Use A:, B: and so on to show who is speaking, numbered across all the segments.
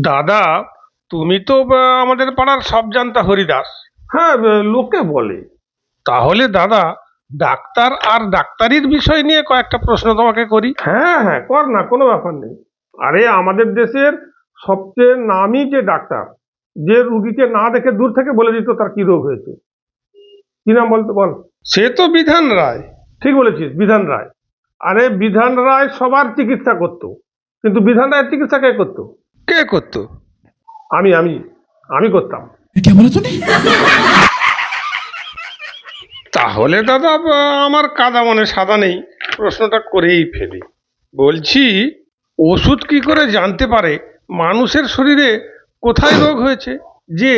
A: দাদা তুমি তো আমাদের পাড়ার সব জানতা হরিদাস।
B: হ্যাঁ লোকে বলে।
A: তাহলে দাদা ডাক্তার আর ডাক্তারির বিষয় নিয়ে কয়েকটা প্রশ্ন তোমাকে করি।
B: হ্যাঁ হ্যাঁ কর না কোনো ব্যাপার নেই। আরে আমাদের দেশের সবচেয়ে নামি যে ডাক্তার যে রুগীকে না দেখে দূর থেকে বলে দিত তার কি রোগ হয়েছে। কি নাম বলতো বল।
A: সে তো বিধান রায়।
B: ঠিক বলেছিস বিধান রায়। আরে বিধান রায় সবার চিকিৎসা করতো। কিন্তু বিধান রায়ের চিকিৎসা কে করতো?
A: কে করতো?
B: আমি আমি আমি করতাম।
C: কে তুমি
A: তাহলে দাদা আমার কাদা মনে সাদা নেই। প্রশ্নটা করেই ফেলি। বলছি ওষুধ কি করে জানতে পারে মানুষের শরীরে কোথায় রোগ হয়েছে যে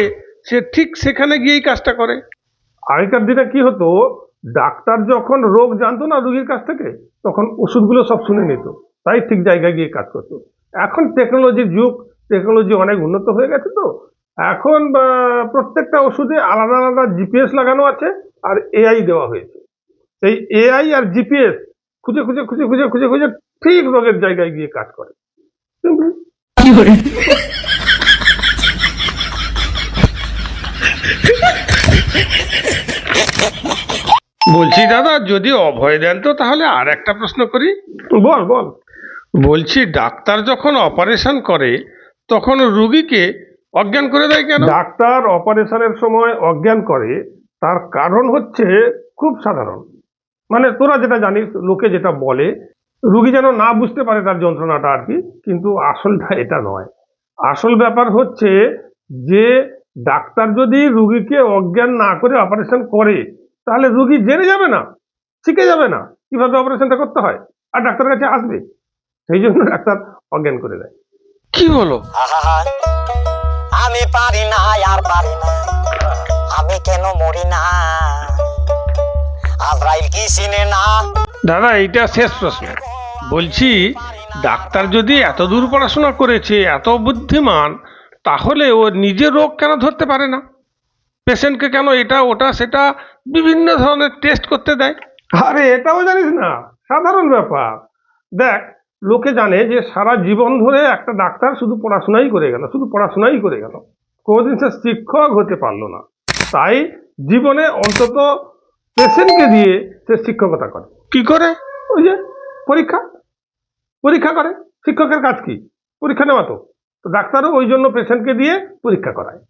A: সে ঠিক সেখানে গিয়েই কাজটা করে?
B: আগেকার দিনে কি হতো? ডাক্তার যখন রোগ জানতো না রুগীর কাছ থেকে তখন ওষুধগুলো সব শুনে নিত। তাই ঠিক জায়গায় গিয়ে কাজ করতো। এখন টেকনোলজির যুগ টেকনোলজি অনেক উন্নত হয়ে গেছে তো। এখন প্রত্যেকটা ওষুধে আলাদা আলাদা জিপিএস লাগানো আছে আর এআই দেওয়া হয়েছে। সেই এআই আর জিপিএস খুঁজে খুঁজে খুঁজে খুঁজে খুঁজে খুঁজে ঠিক রোগের জায়গায় গিয়ে কাজ করে।
A: বলছি দাদা যদি অভয় দেন তো তাহলে আর একটা প্রশ্ন করি।
B: বল বল।
A: বলছি, ডাক্তার যখন অপারেশন করে, তখন রুগীকে অজ্ঞান করে দেয় কেন?
B: ডাক্তার অপারেশনের সময় অজ্ঞান করে, তার কারণ হচ্ছে খুব সাধারণ। মানে তোরা যেটা জানিস, লোকে যেটা বলে, রুগী যেন না বুঝতে পারে তার যন্ত্রণাটা আর কি, কিন্তু আসলটা এটা নয়। আসল ব্যাপার হচ্ছে যে, ডাক্তার যদি রুগীকে অজ্ঞান না করে অপারেশন করে, তাহলে রুগী জেনে যাবে না, শিখে যাবে না কীভাবে অপারেশনটা করতে হয়। আর ডাক্তার কাছে আসবে। সেই জন্য ডাক্তার অজ্ঞান করে দেয়।
A: কি বলো
D: আমি পারি না আর পারি না। আমি কেন মরি না? আজরাইল কি চিনে না?
A: দাদা এইটা শেষ প্রশ্ন। বলছি ডাক্তার যদি এত দূর পড়াশোনা করেছে এত বুদ্ধিমান তাহলে ও নিজের রোগ কেন ধরতে পারে না? পেশেন্টকে কেন এটা ওটা সেটা বিভিন্ন ধরনের টেস্ট করতে দেয়?
B: আরে এটাও জানিস না? সাধারণ ব্যাপার। দেখ লোকে জানে যে সারা জীবন ধরে একটা ডাক্তার শুধু পড়াশোনাই করে গেল শুধু পড়াশোনাই করে গেল। কোনোদিন সে শিক্ষক হতে পারল না। তাই জীবনে অন্তত পেশেন্টকে দিয়ে সে শিক্ষকতা করে।
A: কি করে?
B: ওই যে পরীক্ষা। পরীক্ষা করে। শিক্ষকের কাজ কি? পরীক্ষা নেওয়া তো। তো ডাক্তারও ওই জন্য পেশেন্টকে দিয়ে পরীক্ষা করায়।